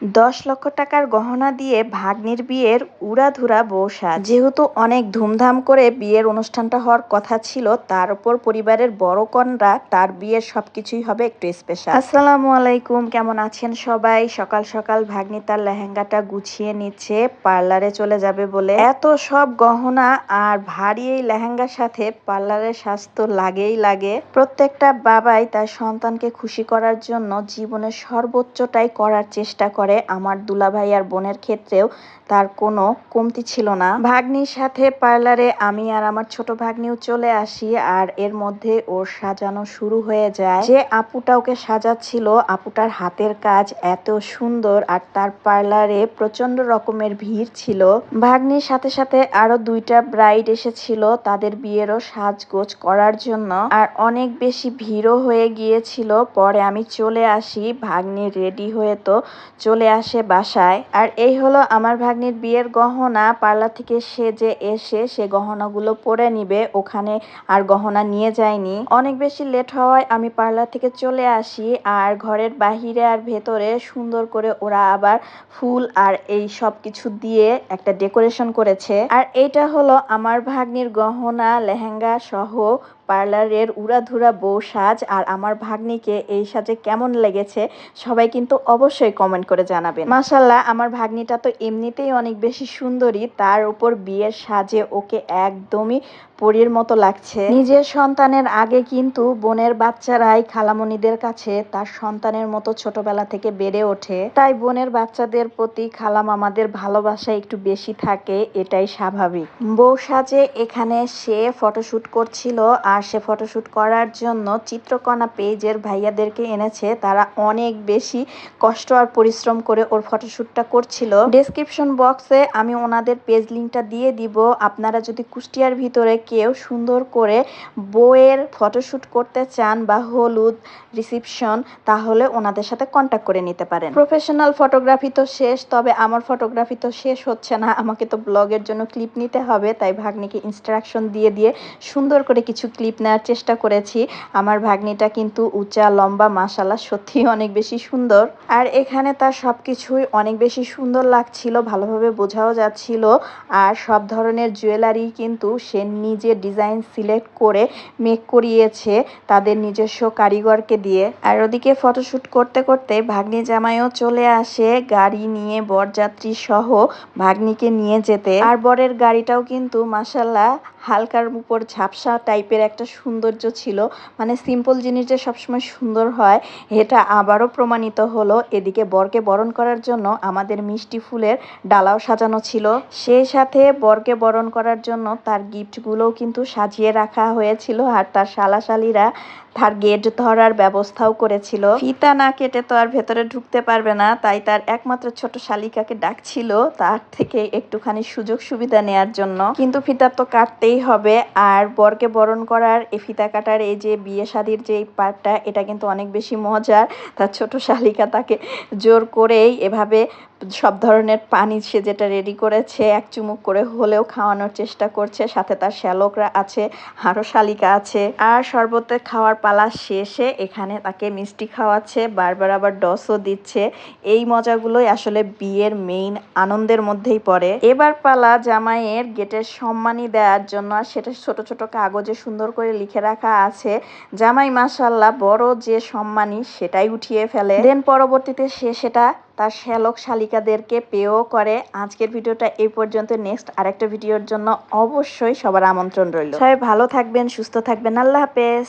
দশ লক্ষ টাকার গহনা দিয়ে ভাগ্নির বিয়ের উড়াধুরা বউ সাজ। যেহেতু অনেক ধুমধাম করে বিয়ের অনুষ্ঠানটা হওয়ার কথা ছিল, তার উপর পরিবারের বড় কনরা তার বিয়ের সবকিছুই হবে একটু স্পেশাল আসসালামু আলাইকুম, কেমন আছেন সবাই? সকাল সকাল ভাগ্নি তার লেহেঙ্গাটা গুছিয়ে নিচ্ছে, পার্লারে চলে যাবে বলে। এত সব গহনা আর ভারী এই লেহেঙ্গার সাথে পার্লারের স্বাস্থ্য লাগেই লাগে। প্রত্যেকটা বাবাই তার সন্তানকে খুশি করার জন্য জীবনের সর্বোচ্চটাই করার চেষ্টা করে। আমার দুলাভাই আর বোনের ক্ষেত্রেও তার কোনো কমতি ছিল না। ভাগ্নির সাথে পার্লারে আমি আর আমার ছোট ভাগ্নিও চলে আসি আর এর মধ্যে ওর সাজানো শুরু হয়ে যায়। যে আপুটা ওকে সাজাচ্ছিল, আপুটার হাতের কাজ এত সুন্দর আর তার পার্লারে প্রচণ্ড রকমের ভিড় ছিল। ভাগ্নির সাথে সাথে আরও দুইটা ব্রাইড এসেছিল তাদের বিয়েরও সাজগোজ করার জন্য। আর অনেক বেশি ভিড়ও হয়ে গিয়েছিল। পরে আমি চলে আসি, ভাগ্নি রেডি হয়ে তো চলে আসে বাসায়। আর এই হলো আমার ভাগ্নির বিয়ের গহনা। পার্লার থেকে সেজে এসে সে গহনাগুলো পরে নিবে, ওখানে আর গহনা নিয়ে যায়নি। অনেক বেশি লেট হওয়ায় আমি পার্লার থেকে চলে আসি আর ঘরের বাহিরে আর ভেতরে সুন্দর করে ওরা আবার ফুল আর এই সব কিছু দিয়ে একটা ডেকোরেশন করেছে। আর এইটা হলো আমার ভাগ্নির গহনা, লেহেঙ্গা সহ পার্লারের উড়াধুরা বউ সাজ আর আমার ভাগ্নিকে এই সাজে কেমন লেগেছে, সবাই কিন্তু অবশ্যই কমেন্ট করে জানাবেন। মাসাল্লাহ আমার ভাগ্নিটা তো এমনিতেই অনেক বেশি সুন্দরী, তার উপর বিয়ের সাজে ওকে একদমই পরীর মতো লাগছে। নিজের সন্তানের আগে কিন্তু বোনের বাচ্চারাই খালামণিদের কাছে তার সন্তানের মতো ছোটবেলা থেকে বেড়ে ওঠে। তাই বোনের বাচ্চাদের প্রতি খালাম আমাদের ভালোবাসা একটু বেশি থাকে, এটাই স্বাভাবিক। বউ সাজে এখানে সে ফটোশুট করছিল আর সে ফটোশুট করার জন্য চিত্রকণা পেজের ভাইয়াদেরকে এনেছে। তারা অনেক বেশি কষ্ট আর পরিশ্রম করে ওর ফটোশ্যুটটা করছিল। ডেসক্রিপশন বক্সে আমি ওনাদের পেজ লিঙ্কটা দিয়ে দিব। আপনারা যদি কুষ্টিয়ার ভিতরে কেউ সুন্দর করে বইয়ের ফটোশ্যুট করতে চান বা হলুদ রিসিপশন, তাহলে ওনাদের সাথে কন্ট্যাক্ট করে নিতে পারেন। প্রফেশনাল ফটোগ্রাফি তো শেষ, তবে আমার ফটোগ্রাফি তো শেষ হচ্ছে না। আমাকে তো ব্লগের জন্য ক্লিপ নিতে হবে, তাই ভাগ্নিকে ইনস্ট্রাকশন দিয়ে দিয়ে সুন্দর করে কিছু ক্লিপ নেওয়ার চেষ্টা করেছি। আমার ভাগ্নিটা কিন্তু উঁচা, লম্বা মাসালা সত্যি অনেক বেশি সুন্দর। আর এখানে তার সব কিছুই অনেক বেশি সুন্দর লাগছিল, ভালোভাবে বোঝাও যাচ্ছিল। আর সব ধরনের জুয়েলারি কিন্তু সে নিজে ডিজাইন সিলেক্ট করে মেক করিয়েছে তাদের নিজস্ব কারিগরকে দিয়ে। আর ওদিকে ফটোশ্যুট করতে করতে ভাগ্নি জামাইও চলে আসে গাড়ি নিয়ে বরযাত্রী সহ ভাগ্নিকে নিয়ে যেতে। আর বরের গাড়িটাও কিন্তু মাসাল্লাহ হালকার উপর ঝাপসা টাইপের একটা সৌন্দর্য ছিল। মানে সিম্পল জিনিস যে সবসময় সুন্দর হয়। এটা আবারও প্রমাণিত হলো এদিকে বরকে বরণ করার জন্য আমাদের মিষ্টি ফুলের ডালাও সাজানো ছিল। সেই সাথে বরকে বরণ করার জন্য তার গিফটগুলোও কিন্তু সাজিয়ে রাখা হয়েছিল আর তার শালাশালিরা তার গেট ধরার ব্যবস্থাও করেছিল। ফিতা না কেটে তো আর ভেতরে ঢুকতে পারবে না, তাই তার একমাত্র ছোট শালিকাকে ডাকছিল তার থেকে একটুখানি সুযোগ সুবিধা নেয়ার জন্য। কিন্তু ফিতা তো কাটতেই হবে আর বরকে বরণ করার, এই ফিতা কাটার এই যে বিয়ে শাদির যে পার্টটা, এটা কিন্তু অনেক বেশি মজার। তার ছোট শালিকা তাকে জোর করেই এভাবে সব ধরনের পানি সে যেটা রেডি করেছে, এক চুমুক করে হলেও খাওয়ানোর চেষ্টা করছে। সাথে তার শ্যালকরা আছে আরও শালিকা আছে। আর শরবতের খাওয়ার পালা শেষে এখানে তাকে মিষ্টি খাওয়াচ্ছে, বারবার আবার ডসও দিচ্ছে। এই মজাগুলোই আসলে বিয়ের মেইন আনন্দের মধ্যেই পড়ে। এবার পালা জামাইয়ের গেটের সম্মানী দেওয়ার জন্য আর সেটা ছোট ছোট কাগজে সুন্দর করে লিখে রাখা আছে। জামাই মাসাল্লাহ বড় যে সম্মানী সেটাই উঠিয়ে ফেলে। দেন পরবর্তীতে সে সেটা তার শ্যালক শালিকাদেরকে পেয়েও করে। আজকের ভিডিওটা এই পর্যন্ত। নেক্সট আরেকটা ভিডিওর জন্য অবশ্যই সবার আমন্ত্রণ রইল। সবাই ভালো থাকবেন, সুস্থ থাকবেন। আল্লাহ হাফেজ।